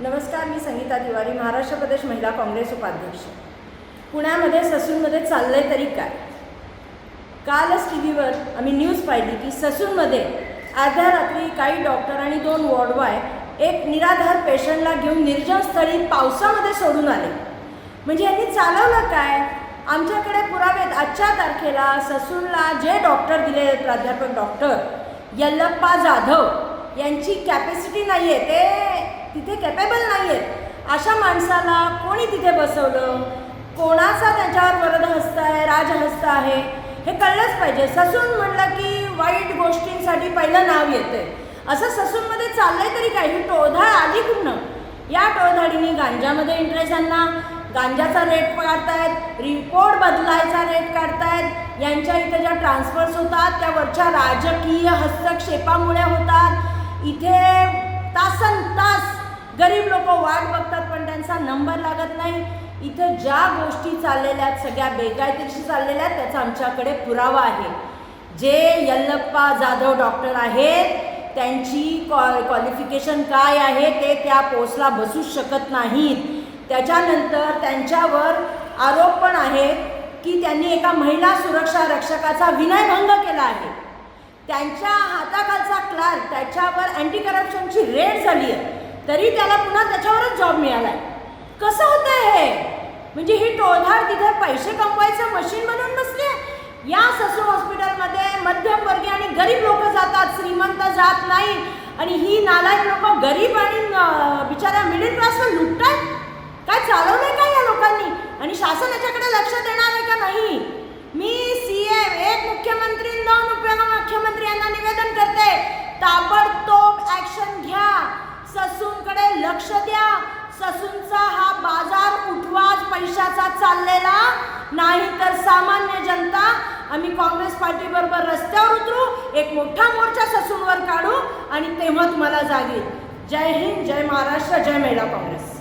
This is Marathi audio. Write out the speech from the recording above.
नमस्कार मी संगीता तिवारी महाराष्ट्र प्रदेश महिला काँग्रेस उपाध्यक्ष. पुण्यामध्ये ससूनमध्ये चाललंय तरी काय? कालच टी व्हीवर आम्ही न्यूज पाहिली की ससूनमध्ये अर्ध्या रात्री काही डॉक्टर आणि दोन वॉर्डवाय एक निराधार पेशंटला घेऊन निर्जन स्थळी पावसामध्ये सोडून आले. म्हणजे यांनी चालवलं काय? आमच्याकडे पुरावेत आजच्या तारखेला ससूनला जे डॉक्टर दिले आहेत, प्राध्यापक डॉक्टर यल्लप्पा जाधव यांची कॅपॅसिटी नाही आहे ते तिथे कॅपेबल नाही आहेत अशा माणसाला कोणी तिथे बसवलं? कोणाचा त्याच्यावर वरद हस्त आहे राजहस्त आहे? हे कळलंच पाहिजे. ससून म्हणलं की वाईट गोष्टींसाठी पहिलं नाव येतं असं ससूनमध्ये चाललंय तरी काय? ही टोळधाळ आली कुठनं? या टोळधाडीने गांजामध्ये इंटरेस्ट यांना गांजाचा रेट काढतायत रिपोर्ट बदलायचा रेट काढतायत. यांच्या इथे ज्या ट्रान्सफर्स होतात त्या वरच्या राजकीय हस्तक्षेपामुळे होतात. इथे तासन तास गरीब लोक वाट बघतात पण त्यांचा नंबर लागत नाही. इथं ज्या गोष्टी चाललेल्या आहेत सगळ्या बेकायदेशीर चाललेल्या आहेत त्याचा आमच्याकडे पुरावा आहे. जे यल्लप्पा जाधव डॉक्टर आहेत त्यांची कॉ क्वालिफिकेशन काय आहे ते त्या पोस्टला बसू शकत नाहीत. त्याच्यानंतर त्यांच्यावर आरोप पण आहेत की त्यांनी एका महिला सुरक्षा रक्षकाचा विनयभंग केला आहे. त्यांच्या हाताखालचा क्लार्क त्याच्यावर अँटी करप्शनची रेड झाली आहे. तरी त्याला पुन्हा त्याच्यावरच जॉब मिळाला आहे कसं होतं हे? म्हणजे ही टोळधाड तिथे पैसे कमवायचं मशीन बनवून बसली या ससून हॉस्पिटलमध्ये मध्यमवर्गीय आणि गरीब लोक जातात श्रीमंत जात नाही. आणि ही नालायक लोक गरीब आणि बिचारा बिचाऱ्या मिडल क्लासवर लुटतात काय चालवलंय का या लोकांनी? आणि शासन याच्याकडे लक्ष देणार आहे का नाही? मी सी एम एक मुख्यमंत्री दोन मुख्यमंत्री यांना निवेदन करते. ताबडतोब लक्ष द्या. ससूंचा हा बाजार उठवाच पैशाचा चाललेला नाही तर सामान्य जनता आम्ही काँग्रेस पार्टी बरोबर रस्त्यावर उतरू एक मोठा मोर्चा ससूंवर काढू आणि तेव्हा तुम्हाला जागेल जय हिंद जय महाराष्ट्र जय महिला काँग्रेस.